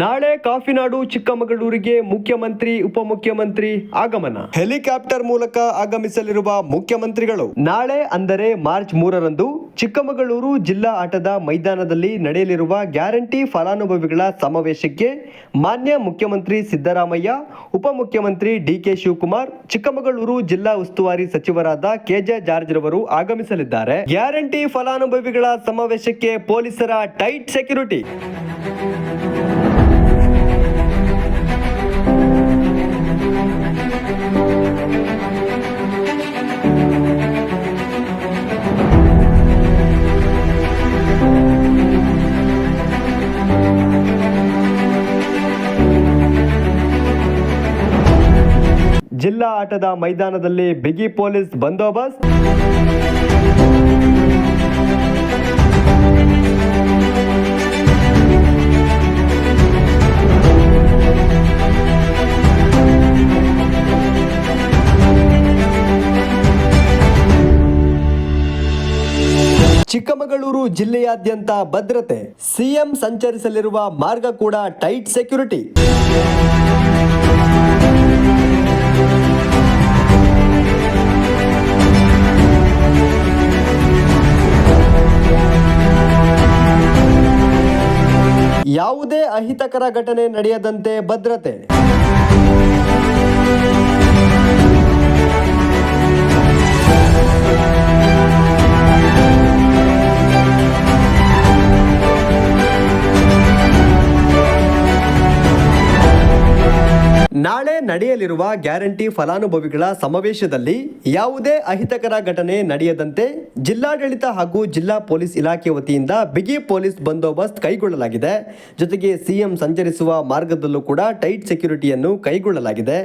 ನಾಳೆ ಕಾಫಿನಾಡು ಚಿಕ್ಕಮಗಳೂರಿಗೆ ಮುಖ್ಯಮಂತ್ರಿ ಉಪಮುಖ್ಯಮಂತ್ರಿ ಆಗಮನ. ಹೆಲಿಕಾಪ್ಟರ್ ಮೂಲಕ ಆಗಮಿಸಲಿರುವ ಮುಖ್ಯಮಂತ್ರಿಗಳು. ನಾಳೆ ಅಂದರೆ ಮಾರ್ಚ್ ಮೂರರಂದು ಚಿಕ್ಕಮಗಳೂರು ಜಿಲ್ಲಾ ಆಟದ ಮೈದಾನದಲ್ಲಿ ನಡೆಯಲಿರುವ ಗ್ಯಾರಂಟಿ ಫಲಾನುಭವಿಗಳ ಸಮಾವೇಶಕ್ಕೆ ಮಾನ್ಯ ಮುಖ್ಯಮಂತ್ರಿ ಸಿದ್ದರಾಮಯ್ಯ ಉಪಮುಖ್ಯಮಂತ್ರಿ ಡಿಕೆ ಶಿವಕುಮಾರ್ ಚಿಕ್ಕಮಗಳೂರು ಜಿಲ್ಲಾ ಉಸ್ತುವಾರಿ ಸಚಿವರಾದ ಕೆಜೆ ಜಾರ್ಜ್ ರವರು ಆಗಮಿಸಲಿದ್ದಾರೆ. ಗ್ಯಾರಂಟಿ ಫಲಾನುಭವಿಗಳ ಸಮಾವೇಶಕ್ಕೆ ಪೊಲೀಸರ ಟೈಟ್ ಸೆಕ್ಯೂರಿಟಿ. ಜಿಲ್ಲಾ ಆಟದ ಮೈದಾನದಲ್ಲಿ ಬಿಗಿ ಪೊಲೀಸ್ ಬಂದೋಬಸ್ತ್. ಚಿಕ್ಕಮಗಳೂರು ಜಿಲ್ಲೆಯಾದ್ಯಂತ ಭದ್ರತೆ. ಸಿಎಂ ಸಂಚರಿಸಲಿರುವ ಮಾರ್ಗ ಕೂಡ ಟೈಟ್ ಸೆಕ್ಯೂರಿಟಿ. ಯಾವುದೇ ಅಹಿತಕರ ಘಟನೆ ನಡೆಯದಂತೆ ಭದ್ರತೆ. ನಾಳೆ ನಡೆಯಲಿರುವ ಗ್ಯಾರಂಟಿ ಫಲಾನುಭವಿಗಳ ಸಮಾವೇಶದಲ್ಲಿ ಯಾವುದೇ ಅಹಿತಕರ ಘಟನೆ ನಡೆಯದಂತೆ ಜಿಲ್ಲಾಡಳಿತ ಹಾಗೂ ಜಿಲ್ಲಾ ಪೊಲೀಸ್ ಇಲಾಖೆ ವತಿಯಿಂದ ಬಿಗಿ ಪೊಲೀಸ್ ಬಂದೋಬಸ್ತ್ ಕೈಗೊಳ್ಳಲಾಗಿದೆ. ಜೊತೆಗೆ ಸಿಎಂ ಸಂಚರಿಸುವ ಮಾರ್ಗದಲ್ಲೂ ಕೂಡ ಟೈಟ್ ಸೆಕ್ಯೂರಿಟಿಯನ್ನು ಕೈಗೊಳ್ಳಲಾಗಿದೆ.